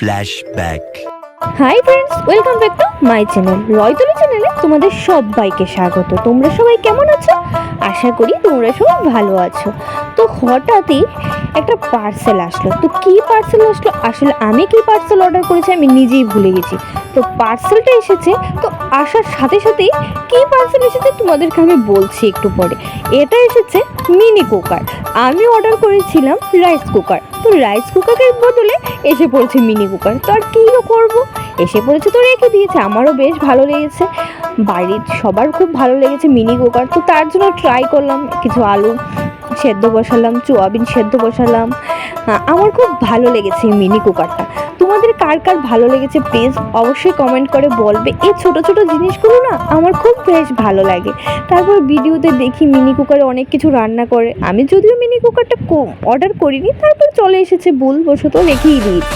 Flashback. Hi friends welcome back to my channel রয়তলি চ্যানেলে তোমাদের সবাইকে স্বাগত। তোমরা সবাই কেমন আছো? আশা করি তোমরা সবাই ভালো আছো। তো হঠাৎই একটা পার্সেল আসলো। তো কি পার্সেল আসলো? আসলে আমি কি পার্সেল অর্ডার করেছি আমি নিজেই ভুলে গেছি। তো পার্সেলটা এসেছে, তো আসার সাথে সাথেই কি পার্সেল এসেছে তোমাদেরকে আমি বলছি একটু পরে। এটা এসেছে মিনি কুকার আমি অর্ডার করেছিলাম রাইস কুকার তো রাইস কুকারের বদলে এসে পড়েছে মিনি কুকার তো আর কী করব? এসে পড়েছে তো রেখে দিয়েছে, আমারও বেশ ভালো লেগেছে। বাড়ির সবার খুব ভালো লেগেছে মিনি কুকার তো তার জন্য ট্রাই করলাম কিছু আলু। সেদ্ধ বসালাম, চুয়াবিন সেদ্ধ বসালাম। আমার খুব ভালো লেগেছে এই মিনি কুকারটা। তোমাদের কার কার ভালো লেগেছে প্লিজ অবশ্যই কমেন্ট করে বলবে। এই ছোট ছোট জিনিসগুলো না আমার খুব বেশ ভালো লাগে। তারপর ভিডিওতে দেখি মিনি কুকারে অনেক কিছু রান্না করে। আমি যদিও মিনি কুকারটা অর্ডার করিনি, তারপর চলে এসেছে ভুলবশত রেখেই দিয়েছি।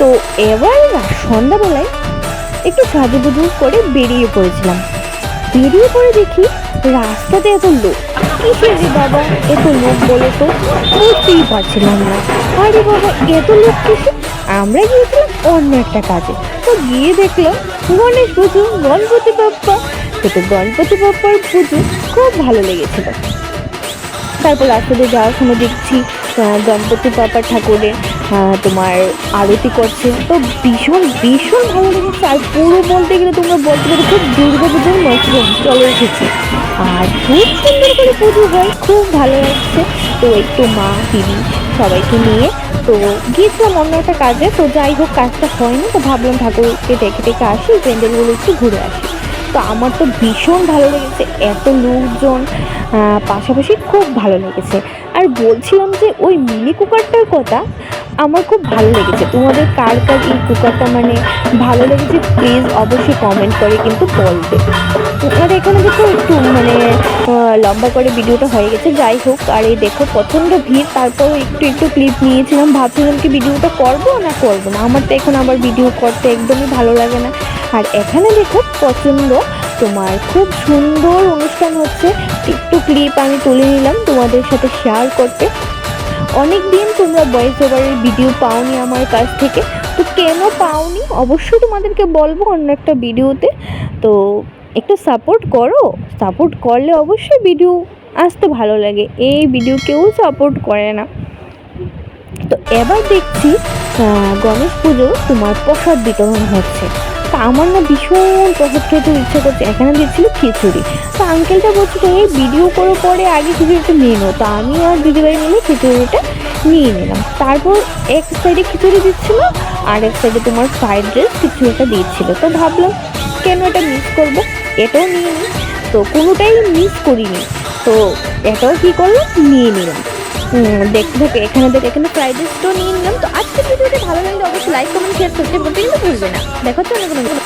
তো এবার না, সন্ধ্যাবেলায় একটু সাজুগুজু করে বেরিয়ে পড়েছিলাম। বেরিয়ে পড়ে দেখি রাস্তাতে এত লোক? কিসের রে বাবা? এত লোক বলে তো। বুঝতেই পারছিলাম না। আরে বাবা, এত লোক কিসে আমরা গিয়েছিলাম অন্য একটা কাজে। তো গিয়ে দেখলাম গণেশ পুজো, গণপতি বাপ্পা। তো গণপতি বাপ্পার পুজো খুব ভালো লেগেছিল। তারপর রাস্তাতে যাওয়ার সময় দেখছি গণপতি বাবা ঠাকুরের তোমার আরতি করছে। তো ভীষণ ভীষণ ভালো লেগেছে। আর পুরো বলতে গেলে তোমরা বলতে পারো খুব দুর্গা পুজোর মশরুম চলে এসেছে। আর খুব সুন্দর করে পুজো হয়, খুব ভালো লাগছে। তো একটু মা, দিদি সবাইকে নিয়ে তো গিয়েছিলাম অন্য একটা কাজে। তো যাই হোক, কাজটা হয়নি। তো ভাবলাম ঠাকুরকে ডেকে ডেকে আসি, প্যান্ডেলগুলো একটু ঘুরে আসি। তো আমার তো ভীষণ ভালো লেগেছে। এত লোকজন পাশাপাশি খুব ভালো লেগেছে। আর বলছিলাম যে ওই মিনি কুকারটার কথা আমার খুব ভালো লেগেছে। তোমাদের কার কার এই কুকারটা মানে ভালো লেগেছে প্লিজ অবশ্যই কমেন্ট করে কিন্তু বলবে। আর এখানে দেখো একটু মানে লম্বা করে ভিডিওটা হয়ে গেছে। যাই হোক, আর এই দেখো প্রচণ্ড ভিড়। তারপরও একটু একটু ক্লিপ নিয়েছিলাম। ভাবছিলাম কি ভিডিওটা করব না করব না? আমার তো এখন আবার ভিডিও করতে একদমই ভালো লাগে না। আর এখানে দেখো প্রচণ্ড তোমার খুব সুন্দর অনুষ্ঠান হচ্ছে। একটু ক্লিপ আমি তুলে নিলাম তোমাদের সাথে শেয়ার করতে। অনেক দিন তোমরা ভয়েস ওভারের ভিডিও পাওনি আমার কাছ থেকে। তো কেন পাওনি? অবশ্যই তোমাদেরকে বলব অন্য একটা ভিডিওতে তো একটু সাপোর্ট করো। সাপোর্ট করলে অবশ্যই ভিডিও আসতে ভালো লাগে। এই ভিডিও কেউ সাপোর্ট করে না। তো এবার দেখছি গণেশ পুজো তোমার প্রসাদ বিতরণ হচ্ছে। তা আমার না ভীষণ প্রসাদ খেতে ইচ্ছে করছে। এখানে দিচ্ছিল খিচুড়ি। তো আঙ্কেলটা বলছিল, এই ভিডিও করে পরে আগে খিচুড়িটা নিয়ে নাও। তো আমি আর দিদিভাই মিলে খিচুড়িটা নিয়ে নিলাম। তারপর এক সাইডে খিচুড়ি দিচ্ছিল, আর এক সাইডে তোমার ফ্রাইড রাইস খিচুড়িটা দিচ্ছিল তো ভাবলাম, কেন এটা মিস করব? এটাও নিয়ে নিই। তো কোনোটাই মিস করিনি। তো এটাও কী করলাম? নিয়ে নিলাম। দেখতে দেখে এখানে দেখে, এখানে ফ্রাইড রাইসটাও নিয়ে নিলাম। তো আজকের লাইক কমেন্ট শেয়ার সাবস্ক্রাইব করতে কিন্তু ভুলবে না। দেখো তো অন্য কোনো